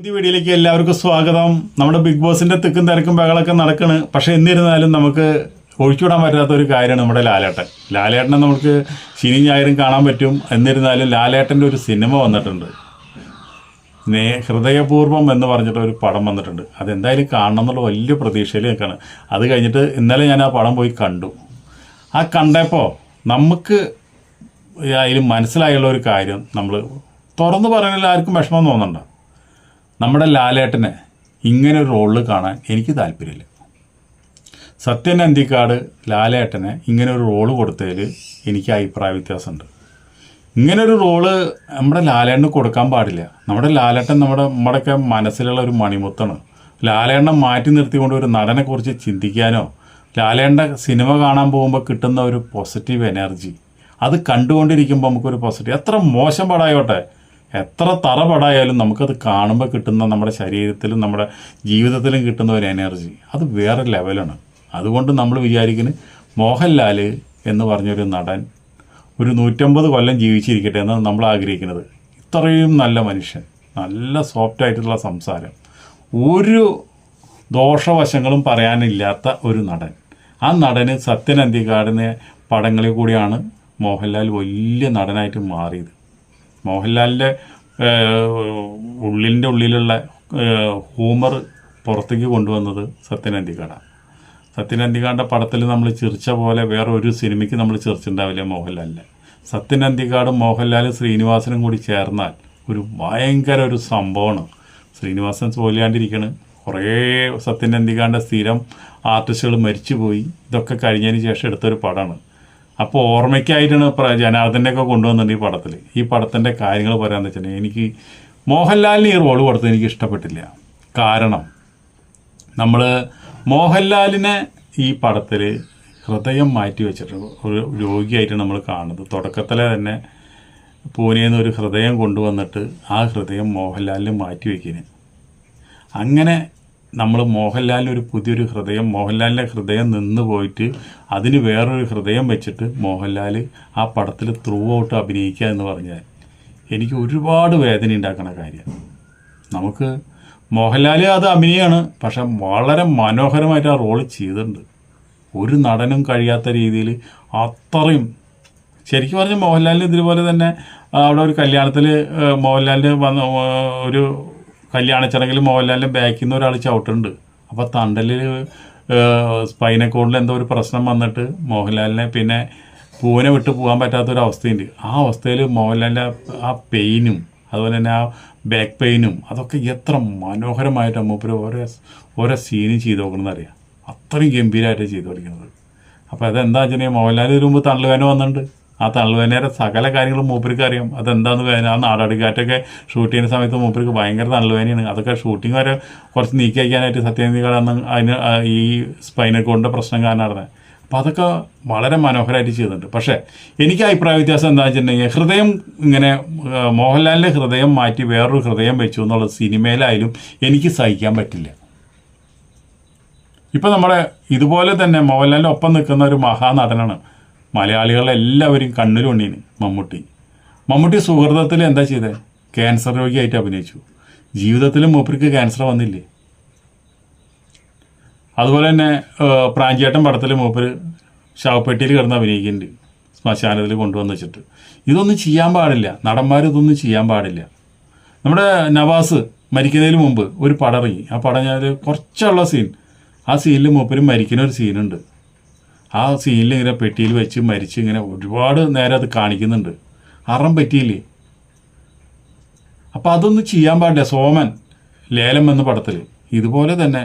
പുതിയ വീഡിയോയിലേക്ക് എല്ലാവർക്കും സ്വാഗതം. നമ്മുടെ ബിഗ് ബോസിന്റെ തിക്കും തിരക്കും ബഹളൊക്കെ നടക്കണ്. പക്ഷെ എന്നിരുന്നാലും നമുക്ക് ഒഴിച്ചുവിടാൻ പറ്റാത്ത ഒരു കാര്യമാണ് നമ്മുടെ ലാലേട്ടൻ. ലാലേട്ടനെ നമുക്ക് ശനി ഞായറും കാണാൻ പറ്റും. എന്നിരുന്നാലും ലാലേട്ടന്റെ ഒരു സിനിമ വന്നിട്ടുണ്ട്. നേ ഹൃദയപൂർവം എന്ന് പറഞ്ഞിട്ട് ഒരു പടം വന്നിട്ടുണ്ട്. അതെന്തായാലും കാണണം എന്നുള്ള വലിയ പ്രതീക്ഷയിൽ അത് കഴിഞ്ഞിട്ട് ഇന്നലെ ഞാൻ ആ പടം പോയി കണ്ടു. ആ കണ്ടപ്പോൾ നമുക്ക് അതിൽ മനസ്സിലായുള്ള ഒരു കാര്യം. നമ്മൾ തുറന്നു പറയാനുള്ള ആർക്കും വിഷമം തോന്നണ്ട. നമ്മുടെ ലാലേട്ടനെ ഇങ്ങനെ ഒരു റോളിൽ കാണാൻ എനിക്ക് താല്പര്യമില്ല. സത്യൻ അന്തിക്കാട് ലാലേട്ടനെ ഇങ്ങനെ ഒരു റോൾ കൊടുത്തതിൽ എനിക്ക് അഭിപ്രായ വ്യത്യാസമുണ്ട്. ഇങ്ങനെ ഒരു റോൾ നമ്മുടെ ലാലേട്ടന് കൊടുക്കാൻ പാടില്ല. നമ്മുടെ ലാലേട്ടൻ നമ്മുടെ നമ്മുടെയൊക്കെ മനസ്സിലുള്ള ഒരു മണിമുത്താണ്. ലാലേട്ടനെ മാറ്റി നിർത്തിക്കൊണ്ട് ഒരു നടനെക്കുറിച്ച് ചിന്തിക്കാനോ ലാലേട്ടന്റെ സിനിമ കാണാൻ പോകുമ്പോൾ കിട്ടുന്ന ഒരു പോസിറ്റീവ് എനർജി അത് കണ്ടുകൊണ്ടിരിക്കുമ്പോൾ നമുക്കൊരു പോസിറ്റീവ് എത്ര മോശം പടായോട്ടെ എത്ര തറപടായാലും നമുക്കത് കാണുമ്പോൾ കിട്ടുന്ന നമ്മുടെ ശരീരത്തിലും നമ്മുടെ ജീവിതത്തിലും കിട്ടുന്ന ഒരു എനർജി അത് വേറെ ലെവലാണ് അതുകൊണ്ട് നമ്മൾ വിചാരിക്കുന്നത് മോഹൻലാൽ എന്ന് പറഞ്ഞൊരു നടൻ ഒരു നൂറ്റമ്പത് കൊല്ലം ജീവിച്ചിരിക്കട്ടെ എന്നാണ് നമ്മൾ ആഗ്രഹിക്കുന്നത്. ഇത്രയും നല്ല മനുഷ്യൻ നല്ല സോഫ്റ്റ് ആയിട്ടുള്ള സംസാരം. ഒരു ദോഷവശങ്ങളും പറയാനില്ലാത്ത ഒരു നടൻ. ആ നടന് സത്യൻ അന്തികാടിനെ പടങ്ങളിൽ കൂടിയാണ് മോഹൻലാൽ വലിയ നടനായിട്ട് മാറിയത്. മോഹൻലാലിന്റെ ഉള്ളിന്റെ ഉള്ളിലുള്ള ഹൂമർ പുറത്തേക്ക് കൊണ്ടുവന്നത് സത്യൻ അന്തികാടാണ് സത്യൻ അന്തികാടിന്റെ പടത്തിൽ നമ്മൾ ചിരിച്ച പോലെ വേറെ ഒരു സിനിമയ്ക്ക് നമ്മൾ ചിരിച്ചിട്ടുണ്ടാവില്ല മോഹൻലാലിനെ. സത്യൻ അന്തികാടും മോഹൻലാലും ശ്രീനിവാസനും കൂടി ചേർന്നാൽ ഒരു ഭയങ്കര ഒരു സംഭവമാണ്. ശ്രീനിവാസൻ തോലിയാണ്ടിരിക്കണ് കുറേ സത്യൻ അന്തികാടിന്റെ സ്ഥിരം ആർട്ടിസ്റ്റുകൾ മരിച്ചുപോയി. ഇതൊക്കെ കഴിഞ്ഞതിന് ശേഷം എടുത്തൊരു പടമാണ്. അപ്പോൾ ഓർമ്മയ്ക്കായിട്ടാണ് ജനാർദ്ദന്റെ ഒക്കെ കൊണ്ടുവന്നിട്ടുണ്ട് ഈ പടത്തിൽ ഈ പടത്തിന്റെ കാര്യങ്ങൾ പറയാമെന്ന് വെച്ചിട്ടുണ്ടെങ്കിൽ എനിക്ക് മോഹൻലാലിന് ഈ റോൾ കൊടുത്തത് എനിക്ക് ഇഷ്ടപ്പെട്ടില്ല. കാരണം നമ്മൾ മോഹൻലാലിനെ ഈ പടത്തിൽ ഹൃദയം മാറ്റി വെച്ചിട്ട് ഒരു രോഗിയായിട്ട് നമ്മൾ കാണുന്നത്. തുടക്കത്തിലെ തന്നെ പൂനെയിൽ നിന്ന് ഒരു ഹൃദയം കൊണ്ടുവന്നിട്ട് ആ ഹൃദയം മോഹൻലാലിന് മാറ്റി വയ്ക്കിന് അങ്ങനെ നമ്മൾ മോഹൻലാലിന് ഒരു പുതിയൊരു ഹൃദയം മോഹൻലാലിന്റെ ഹൃദയം നിന്ന് പോയിട്ട് അതിന് വേറൊരു ഹൃദയം വെച്ചിട്ട് മോഹൻലാൽ ആ പടത്തിൽ ത്രൂ ഔട്ട് അഭിനയിക്കുക എന്ന് പറഞ്ഞാൽ എനിക്ക് ഒരുപാട് വേദന ഉണ്ടാക്കുന്ന കാര്യം. നമുക്ക് മോഹൻലാൽ അത് അഭിനയമാണ് പക്ഷെ വളരെ മനോഹരമായിട്ട് ആ റോൾ ചെയ്തിട്ടുണ്ട്. ഒരു നടനും കഴിയാത്ത രീതിയിൽ അത്രയും ശരിക്കും പറഞ്ഞാൽ മോഹൻലാലിന് ഇതുപോലെ തന്നെ അവിടെ ഒരു കല്യാണത്തിൽ മോഹൻലാലിന് വന്ന ഒരു കല്യാണ ചടങ്ങിൽ മോഹൻലാലിന്റെ ബാക്കിൽ നിന്ന് ഒരാൾ ചവിട്ടുണ്ട്. അപ്പോൾ തണ്ടലിൽ സ്പൈനക്കോണിൽ എന്തോ ഒരു പ്രശ്നം വന്നിട്ട് മോഹൻലാലിനെ പിന്നെ പൂവിനെ വിട്ട് പോകാൻ പറ്റാത്ത ഒരു അവസ്ഥയുണ്ട് ആ അവസ്ഥയിൽ മോഹൻലാലിന്റെ ആ പെയിനും അതുപോലെ തന്നെ ആ ബാക്ക് പെയിനും അതൊക്കെ എത്ര മനോഹരമായിട്ട് അമ്മൂപ്പര് ഓരോ ഓരോ സീനും ചെയ്ത് നോക്കണമെന്നറിയാം അത്രയും ഗംഭീരമായിട്ട് ചെയ്തു പഠിക്കുന്നത് അപ്പോൾ അതെന്താ വെച്ചിട്ടുണ്ടെങ്കിൽ മോഹൻലാൽ വരുമ്പോൾ തള്ളുവേന വന്നിട്ടുണ്ട് ആ തള്ളുവേനയുടെ സകല കാര്യങ്ങളും മൂപ്പർക്ക് അറിയാം. കഴിഞ്ഞാൽ ആ നാടാടിക്കാറ്റൊക്കെ ഷൂട്ട് ചെയ്യുന്ന സമയത്ത് മൂപ്പർക്ക് ഭയങ്കര തള്ളുവേനയാണ്. അതൊക്കെ ഷൂട്ടിംഗ് വരെ കുറച്ച് നീക്കി വയ്ക്കാനായിട്ട് സത്യനന്ദികൾ അന്ന് അതിന് ഈ സ്പൈനൽ കോഡിന്റെ പ്രശ്നം കാരണം നടന്നത് അപ്പം അതൊക്കെ വളരെ മനോഹരമായിട്ട് ചെയ്തിട്ടുണ്ട്. പക്ഷേ എനിക്ക് അഭിപ്രായ വ്യത്യാസം എന്താ വെച്ചിട്ടുണ്ടെങ്കിൽ ഹൃദയം ഇങ്ങനെ മോഹൻലാലിന്റെ ഹൃദയം മാറ്റി വേറൊരു ഹൃദയം വെച്ചു എന്നുള്ള സിനിമയിലായാലും എനിക്ക് സഹിക്കാൻ പറ്റില്ല. ഇപ്പം നമ്മുടെ ഇതുപോലെ തന്നെ മോഹൻലാലിന്റെ ഒപ്പം നിൽക്കുന്ന ഒരു മഹാനടനാണ് മലയാളികളെല്ലാവരും കണ്ണിലുണ്ണീന് മമ്മൂട്ടി. മമ്മൂട്ടി സുഹൃതത്തിൽ എന്താ ചെയ്തേ? ക്യാൻസർ രോഗിയായിട്ട് അഭിനയിച്ചു. ജീവിതത്തിൽ മൂപ്പർക്ക് ക്യാൻസർ വന്നില്ലേ? അതുപോലെ തന്നെ പ്രാഞ്ചേട്ടൻ പടത്തിൽ മൂപ്പർ ശവപ്പെട്ടിയിൽ കിടന്ന് അഭിനയിക്കുന്നുണ്ട്. ശ്മശാനത്തിൽ കൊണ്ടുവന്ന് വെച്ചിട്ട്. ഇതൊന്നും ചെയ്യാൻ പാടില്ല. നടന്മാർ ഇതൊന്നും ചെയ്യാൻ പാടില്ല. നമ്മുടെ നവാസ് മരിക്കുന്നതിന് മുമ്പ് ഒരു പടം ഇറങ്ങി. ആ പടം ഞാൻ കുറച്ചുള്ള സീൻ ആ സീനിൽ മൂപ്പരും മരിക്കുന്ന ഒരു സീനുണ്ട് ആ സീനിൽ ഇങ്ങനെ പെട്ടിയിൽ വെച്ച് മരിച്ച് ഇങ്ങനെ ഒരുപാട് നേരം അത് കാണിക്കുന്നുണ്ട്. അറം പറ്റിയില്ലേ? അപ്പം അതൊന്നും ചെയ്യാൻ പാടില്ല. സോമൻ ലേലം എന്ന പടത്തിൽ ഇതുപോലെ തന്നെ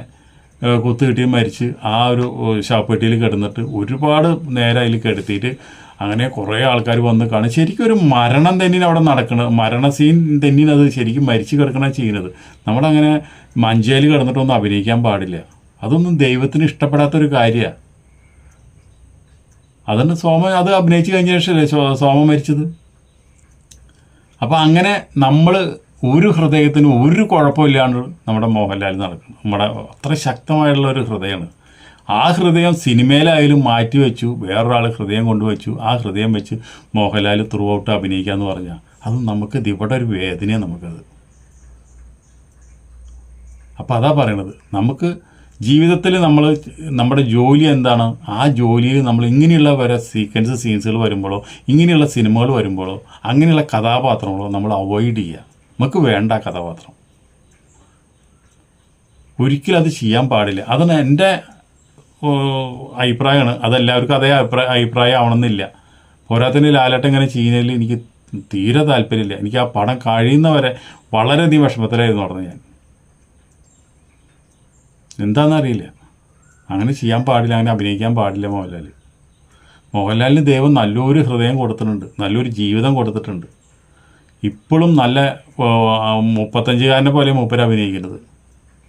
കുത്ത് കിട്ടി മരിച്ച് ആ ഒരു ഷാപ്പെട്ടിയിൽ കിടന്നിട്ട് ഒരുപാട് നേരം അതിൽ കിടത്തിയിട്ട് അങ്ങനെ കുറേ ആൾക്കാർ വന്ന് കാണും. ശരിക്കും ഒരു മരണം തന്നെയാണ് അവിടെ നടക്കുന്നത് മരണ സീൻ തന്നെയാണ് അത് ശരിക്കും മരിച്ച് കിടക്കണ ചെയ്യുന്നത്. നമ്മളങ്ങനെ മഞ്ചേൽ കിടന്നിട്ടൊന്നും അഭിനയിക്കാൻ പാടില്ല. അതൊന്നും ദൈവത്തിന് ഇഷ്ടപ്പെടാത്തൊരു കാര്യമാണ് അതുകൊണ്ട് സോമ അത് അഭിനയിച്ച് കഴിഞ്ഞ ശേഷമല്ലേ സോമ മരിച്ചത്? അപ്പം അങ്ങനെ നമ്മൾ ഒരു ഹൃദയത്തിന് ഒരു കുഴപ്പമില്ലാണ്ട് നമ്മുടെ മോഹൻലാൽ നടക്കണം നമ്മുടെ അത്ര ശക്തമായിട്ടുള്ള ഒരു ഹൃദയമാണ്. ആ ഹൃദയം സിനിമയിലായാലും മാറ്റി വെച്ചു വേറൊരാൾ ഹൃദയം കൊണ്ടുവച്ചു ആ ഹൃദയം വെച്ച് മോഹൻലാൽ ത്രൂ ഔട്ട് അഭിനയിക്കുക എന്ന് പറഞ്ഞാൽ അത് നമുക്ക് ഇവിടെ ഒരു വേദനയാണ് നമുക്കത്. അപ്പോൾ അതാ പറയണത്. നമുക്ക് ജീവിതത്തിൽ നമ്മൾ നമ്മുടെ ജോലി എന്താണ്? ആ ജോലിയിൽ നമ്മൾ ഇങ്ങനെയുള്ള വരെ സീക്വൻസ് സീൻസുകൾ വരുമ്പോഴോ ഇങ്ങനെയുള്ള സിനിമകൾ വരുമ്പോഴോ അങ്ങനെയുള്ള കഥാപാത്രങ്ങളോ നമ്മൾ അവോയ്ഡ് ചെയ്യുക. നമുക്ക് വേണ്ട കഥാപാത്രം. ഒരിക്കലും അത് ചെയ്യാൻ പാടില്ല. അതാണ് എന്റെ അഭിപ്രായമാണ്. അതെല്ലാവർക്കും അതേ അഭിപ്രായ അഭിപ്രായം ആവണമെന്നില്ല പോരാത്തിന് ലാലട്ടം ഇങ്ങനെ ചെയ്യുന്നതിൽ എനിക്ക് തീരെ താല്പര്യമില്ല. എനിക്ക് ആ പടം കഴിയുന്നവരെ വളരെയധികം വിഷമത്തിലായിരുന്നു പറഞ്ഞു ഞാൻ. എന്താണെന്നറിയില്ല അങ്ങനെ ചെയ്യാൻ പാടില്ല അങ്ങനെ അഭിനയിക്കാൻ പാടില്ല മോഹൻലാൽ മോഹൻലാലിന് ദൈവം നല്ലൊരു ഹൃദയം കൊടുത്തിട്ടുണ്ട് നല്ലൊരു ജീവിതം കൊടുത്തിട്ടുണ്ട്. ഇപ്പോഴും നല്ല മുപ്പത്തഞ്ചുകാരനെ പോലെ മൂപ്പര് അഭിനയിക്കുന്നത്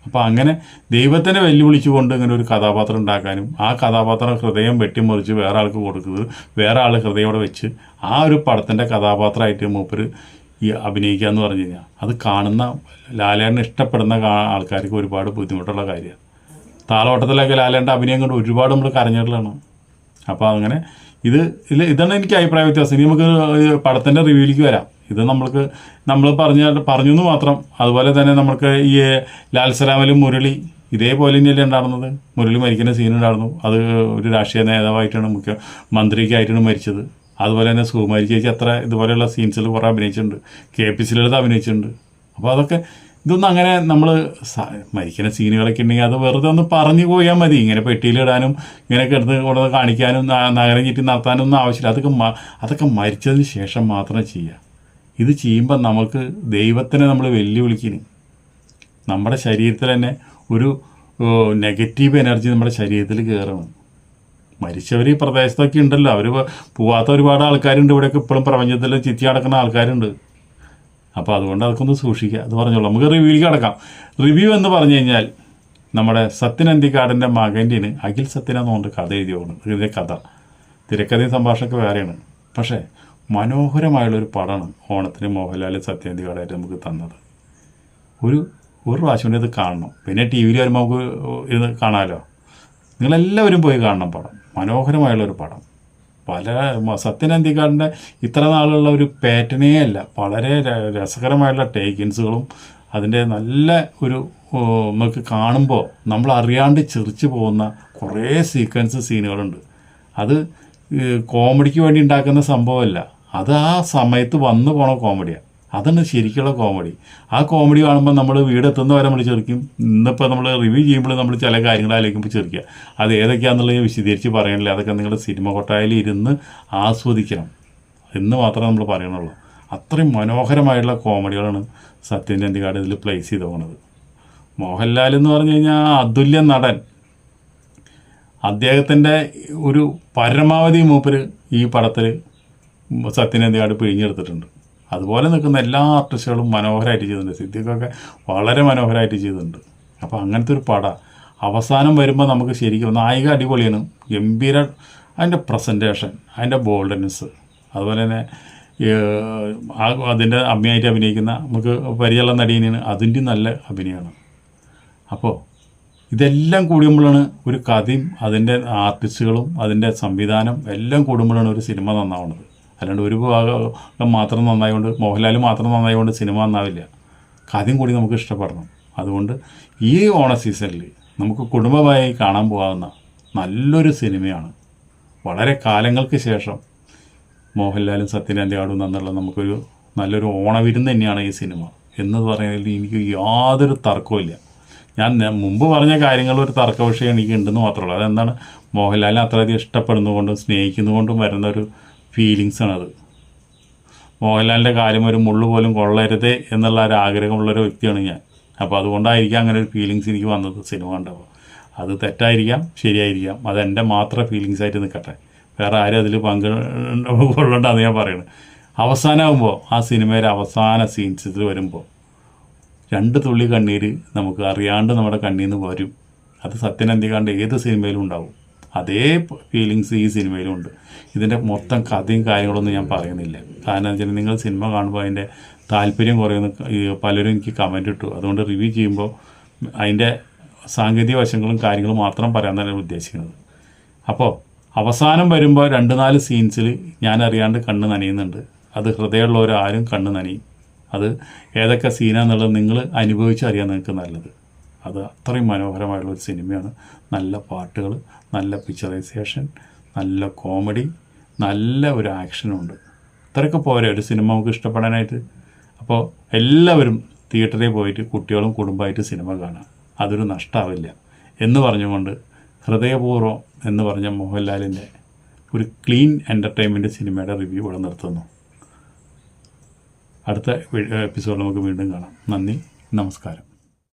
അപ്പോൾ അങ്ങനെ ദൈവത്തിനെ വെല്ലുവിളിച്ചുകൊണ്ട് ഇങ്ങനെ ഒരു കഥാപാത്രം ഉണ്ടാക്കാനും ആ കഥാപാത്രം ഹൃദയം വെട്ടിമറിച്ച് വേറെ ആൾക്ക് കൊടുക്കുന്നത് വേറെ ആൾ ഹൃദയോടെ വെച്ച് ആ ഒരു പടത്തിന്റെ കഥാപാത്രമായിട്ട് മൂപ്പര് ഈ അഭിനയിക്കുക എന്ന് പറഞ്ഞു കഴിഞ്ഞാൽ അത് കാണുന്ന ലാലേട്ടനെ ഇഷ്ടപ്പെടുന്ന ആൾക്കാർക്ക് ഒരുപാട് ബുദ്ധിമുട്ടുള്ള കാര്യമാണ്. താളോട്ടത്തിലൊക്കെ ലാലേട്ടന്റെ അഭിനയം കൊണ്ട് ഒരുപാട് നമ്മൾ കരഞ്ഞിട്ടുള്ളതാണ്. അപ്പോൾ അങ്ങനെ ഇത് ഇല്ല ഇതാണ് എനിക്ക് അഭിപ്രായ വ്യത്യാസം. ഇനി നമുക്ക് പടത്തിന്റെ റിവ്യൂലേക്ക് വരാം. ഇത് നമ്മൾക്ക് നമ്മൾ പറഞ്ഞ പറഞ്ഞു എന്ന് മാത്രം. അതുപോലെ തന്നെ നമുക്ക് ഈ ലാൽ സലാമിലും മുരളി ഇതേപോലെ തന്നെയല്ലേ ഉണ്ടായിരുന്നത്? മുരളി മരിക്കുന്ന സീൻ ഉണ്ടായിരുന്നു. അത് ഒരു രാഷ്ട്രീയ നേതാവായിട്ടാണ് മുഖ്യ മന്ത്രിക്കായിട്ടാണ് മരിച്ചത്. അതുപോലെ തന്നെ സുകുമാരി ചേച്ചി അത്ര ഇതുപോലെയുള്ള സീൻസിൽ കുറേ അഭിനയിച്ചിട്ടുണ്ട്. കെ പി സി ലളിത അഭിനയിച്ചിട്ടുണ്ട്. അപ്പോൾ അതൊക്കെ ഇതൊന്നും അങ്ങനെ നമ്മൾ മരിക്കുന്ന സീനുകളൊക്കെ ഉണ്ടെങ്കിൽ അത് വെറുതെ ഒന്ന് പറഞ്ഞു പോയാൽ മതി. ഇങ്ങനെ പെട്ടിയിലിടാനും ഇങ്ങനെയൊക്കെ എടുത്ത് കൊണ്ടുവന്ന് കാണിക്കാനും നഗരം ചുറ്റി നടത്താനും ഒന്നും ആവശ്യമില്ല. അതൊക്കെ അതൊക്കെ മരിച്ചതിന് ശേഷം മാത്രം ചെയ്യുക ഇത് ചെയ്യുമ്പോൾ നമുക്ക് ദൈവത്തിനെ നമ്മൾ വെല്ലുവിളിക്കുന്നു. നമ്മുടെ ശരീരത്തിൽ തന്നെ ഒരു നെഗറ്റീവ് എനർജി നമ്മുടെ ശരീരത്തിൽ കയറണം മരിച്ചവർ ഈ പ്രദേശത്തൊക്കെ ഉണ്ടല്ലോ. അവർ പോവാത്ത ഒരുപാട് ആൾക്കാരുണ്ട്. ഇവിടെയൊക്കെ ഇപ്പോഴും പ്രപഞ്ചത്തിൽ ചിറ്റി നടക്കുന്ന ആൾക്കാരുണ്ട്. അപ്പോൾ അതുകൊണ്ട് അതൊക്കെ സൂക്ഷിക്കുക. അത് പറഞ്ഞോളൂ. നമുക്ക് റിവ്യൂവിലേക്ക് കിടക്കാം. റിവ്യൂ എന്ന് പറഞ്ഞു കഴിഞ്ഞാൽ നമ്മുടെ സത്യൻ അന്തിക്കാടിന്റെ മകന്റെന് അഖിൽ സത്യൻ എന്നുകൊണ്ട് കഥ എഴുതി എഴുതിയാണ് ഇതിന്റെ കഥ. തിരക്കഥയും സംഭാഷണമൊക്കെ വേറെയാണ്. പക്ഷേ മനോഹരമായുള്ളൊരു പടമാണ് ഓണത്തിന് മോഹൻലാൽ സത്യൻ അന്തിക്കാടായിട്ട് നമുക്ക് തന്നത്. ഒരു ഒരു പ്രാവശ്യം കൂടി കാണണം. പിന്നെ ടി വിയിൽ വരുമ്പോൾ നമുക്ക് ഇത് കാണാമല്ലോ നിങ്ങളെല്ലാവരും പോയി കാണണം പടം. മനോഹരമായുള്ളൊരു പടം. പല സത്യനന്ദിക്കാടിന്റെ ഇത്ര നാളുള്ള ഒരു പാറ്റേണേ അല്ല. വളരെ രസകരമായുള്ള ടേക്കിൻസുകളും അതിന്റെ നല്ല ഒരു നമുക്ക് കാണുമ്പോൾ നമ്മൾ അറിയാണ്ട് ചിരിച്ചു പോകുന്ന കുറേ സീക്വൻസ് സീനുകളുണ്ട്. അത് കോമഡിക്ക് വേണ്ടി ഉണ്ടാക്കുന്ന സംഭവമല്ല. അത് ആ സമയത്ത് വന്നു പോണ കോമഡിയാണ് അതാണ് ശരിക്കുള്ള കോമഡി ആ കോമഡി കാണുമ്പോൾ നമ്മൾ വീടെത്തുന്ന വരെ നമ്മൾ ചെറുക്കും. ഇന്നിപ്പോൾ നമ്മൾ റിവ്യൂ ചെയ്യുമ്പോൾ നമ്മൾ ചില കാര്യങ്ങൾ ആലോചിക്കുമ്പോൾ ചെറുക്കുക അത് ഏതൊക്കെയാണെന്നുള്ളത് വിശദീകരിച്ച് പറയണില്ല അതൊക്കെ നിങ്ങളുടെ സിനിമ കൊട്ടായിൽ ഇരുന്ന് ആസ്വദിക്കണം. എന്ന് മാത്രമേ നമ്മൾ പറയണുള്ളൂ. അത്രയും മനോഹരമായിട്ടുള്ള കോമഡികളാണ് സത്യൻ അന്തികാട് ഇതിൽ പ്ലേസ് ചെയ്ത് പോകുന്നത് മോഹൻലാൽ എന്ന് പറഞ്ഞു കഴിഞ്ഞാൽ അതുല്യ നടൻ. അദ്ദേഹത്തിന്റെ ഒരു പരമാവധി മൂപ്പര് ഈ പടത്തിൽ സത്യനന്ദിയാട് പിഴിഞ്ഞെടുത്തിട്ടുണ്ട്. അതുപോലെ നിൽക്കുന്ന എല്ലാ ആർട്ടിസ്റ്റുകളും മനോഹരമായിട്ട് ചെയ്തിട്ടുണ്ട്. സിദ്ധിക്കൊക്കെ വളരെ മനോഹരമായിട്ട് ചെയ്തിട്ടുണ്ട്. അപ്പോൾ അങ്ങനത്തെ ഒരു പട അവസാനം വരുമ്പോൾ നമുക്ക് ശരിക്കും നായിക അടിപൊളിയാണ്. ഗംഭീര അതിന്റെ പ്രസന്റേഷൻ അതിന്റെ ബോൾഡ്നെസ് അതുപോലെ തന്നെ അതിന്റെ അമ്മയായിട്ട് അഭിനയിക്കുന്ന നമുക്ക് പരിചയമുള്ള നടീനാണ് അതിന്റെ നല്ല അഭിനയമാണ്. അപ്പോൾ ഇതെല്ലാം കൂടുമ്പോഴാണ് ഒരു കഥയും അതിന്റെ ആർട്ടിസ്റ്റുകളും അതിന്റെ സംവിധാനം എല്ലാം കൂടുമ്പോഴാണ് ഒരു സിനിമ നന്നാവുന്നത്. അല്ലാണ്ട് ഒരു ഭാഗം മാത്രം നന്നായതുകൊണ്ട് മോഹൻലാൽ മാത്രം നന്നായതുകൊണ്ട് സിനിമ നന്നാവില്ല. കാര്യം കൂടി നമുക്ക് ഇഷ്ടപ്പെടണം. അതുകൊണ്ട് ഈ ഓണ സീസണിൽ നമുക്ക് കുടുംബമായി കാണാൻ പോകാവുന്ന നല്ലൊരു സിനിമയാണ്. വളരെ കാലങ്ങൾക്ക് ശേഷം മോഹൻലാലും സത്യനാന്റെ ആടും എന്നുള്ള നമുക്കൊരു നല്ലൊരു ഓണവിരുന്ന് തന്നെയാണ് ഈ സിനിമ. എന്ന് പറയുന്നതിൽ എനിക്ക് യാതൊരു തർക്കവും ഞാൻ മുമ്പ് പറഞ്ഞ കാര്യങ്ങൾ ഒരു തർക്ക വിഷയം എനിക്ക് ഉണ്ടെന്ന് മാത്രമേ ഉള്ളൂ. അതെന്താണ്? മോഹൻലാലിനെ അത്രയധികം ഇഷ്ടപ്പെടുന്നതുകൊണ്ടും സ്നേഹിക്കുന്നതുകൊണ്ടും വരുന്ന ഒരു ഫീലിങ്സ് അത് മോഹൻലാലിന്റെ കാര്യം ഒരു മുള്ളു പോലും കൊള്ളരുത് എന്നുള്ള ഒരു ആഗ്രഹമുള്ളൊരു വ്യക്തിയാണ് ഞാൻ. അപ്പോൾ അതുകൊണ്ടായിരിക്കാം അങ്ങനെ ഒരു ഫീലിങ്സ് എനിക്ക് വന്നത് സിനിമ കണ്ടപ്പോൾ അത് തെറ്റായിരിക്കാം ശരിയായിരിക്കാം. അതെന്റെ മാത്രം ഫീലിങ്സ് ആയിട്ട് നിൽക്കട്ടെ വേറെ ആരും അതിൽ പങ്ക് കൊള്ളണ്ടെന്ന് ഞാൻ പറയുന്നത് അവസാനമാകുമ്പോൾ ആ സിനിമയിലെ അവസാന സീൻസിൽ വരുമ്പോൾ രണ്ട് തുള്ളി കണ്ണീര് നമുക്ക് അറിയാണ്ട് നമ്മുടെ കണ്ണീന്ന് വരും. അത് സത്യനന്ദികാണ്ട് ഏത് സിനിമയിലും ഉണ്ടാവും. അതേ ഫീലിങ്സ് ഈ സിനിമയിലും ഉണ്ട് ഇതിന്റെ മൊത്തം കഥയും കാര്യങ്ങളൊന്നും ഞാൻ പറയുന്നില്ല. കാരണം വെച്ചാൽ നിങ്ങൾ സിനിമ കാണുമ്പോൾ അതിന്റെ താല്പര്യം കുറയുന്ന പലരും എനിക്ക് കമന്റ് ഇട്ടു. അതുകൊണ്ട് റിവ്യൂ ചെയ്യുമ്പോൾ അതിന്റെ സാങ്കേതിക വശങ്ങളും കാര്യങ്ങളും മാത്രം പറയാനാണ് തന്നെയാണ് ഉദ്ദേശിക്കുന്നത്. അപ്പോൾ അവസാനം വരുമ്പോൾ രണ്ട് നാല് സീൻസിൽ ഞാൻ അറിയാണ്ട് കണ്ണ് നനയുന്നുണ്ട്. അത് ഹൃദയമുള്ളവരാരും കണ്ണ് നനയും. അത് ഏതൊക്കെ സീനാന്നുള്ളത് നിങ്ങൾ അനുഭവിച്ചറിയാൻ നിങ്ങൾക്ക് നല്ലത്. അത് അത്രയും മനോഹരമായുള്ള ഒരു സിനിമയാണ്. നല്ല പാട്ടുകൾ നല്ല പിക്ചറൈസേഷൻ നല്ല കോമഡി നല്ല ഒരു ആക്ഷനുണ്ട് ഇത്രയൊക്കെ പോരെ ഒരു സിനിമ നമുക്ക് ഇഷ്ടപ്പെടാനായിട്ട്. അപ്പോൾ എല്ലാവരും തിയേറ്ററിൽ പോയിട്ട് കുട്ടികളും കുടുംബമായിട്ട് സിനിമ കാണാം. അതൊരു നഷ്ടമാവില്ല എന്ന് പറഞ്ഞുകൊണ്ട് ഹൃദയപൂർവം എന്ന് പറഞ്ഞ മോഹൻലാലിന്റെ ഒരു ക്ലീൻ എന്റർടൈൻമെന്റ് സിനിമയുടെ റിവ്യൂ ഇവിടെ നിർത്തുന്നു. അടുത്ത എപ്പിസോഡ് നമുക്ക് വീണ്ടും കാണാം. നന്ദി നമസ്കാരം.